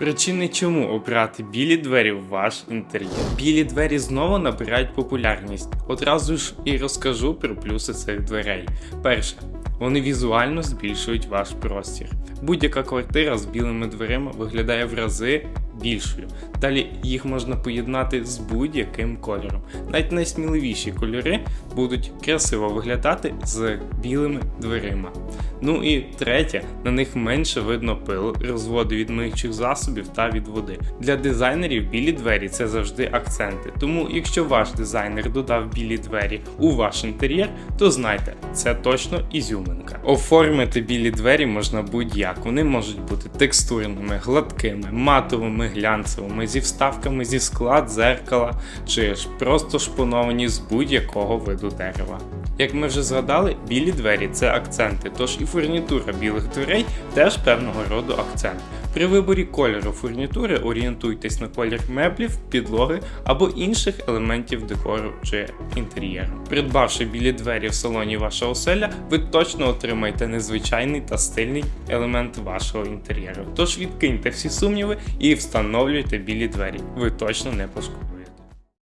Причини, чому обрати білі двері в ваш інтер'єр. Білі двері знову набирають популярність. Одразу ж і розкажу про плюси цих дверей. Перше. Вони візуально збільшують ваш простір. Будь-яка квартира з білими дверима виглядає в рази більшою. Далі їх можна поєднати з будь-яким кольором. Навіть найсміливіші кольори будуть красиво виглядати з білими дверима. Ну і третє, на них менше видно пил, розводу від миючих засобів та від води. Для дизайнерів білі двері це завжди акценти. Тому, якщо ваш дизайнер додав білі двері у ваш інтер'єр, то знайте, це точно ізюминка. Оформити білі двері можна будь-як. Вони можуть бути текстурними, гладкими, матовими, глянцевими, зі вставками зі скла, дзеркала, чи ж просто шпоновані з будь-якого виду дерева. Як ми вже згадали, білі двері це акценти, тож і фурнітура білих дверей теж певного роду акцент. При виборі кольору фурнітури орієнтуйтесь на колір меблів, підлоги або інших елементів декору чи інтер'єру. Придбавши білі двері в салоні вашого оселя, ви точно отримаєте незвичайний та стильний елемент вашого інтер'єру. Тож відкиньте всі сумніви і встановлюйте білі двері. Ви точно не пошкодуєте.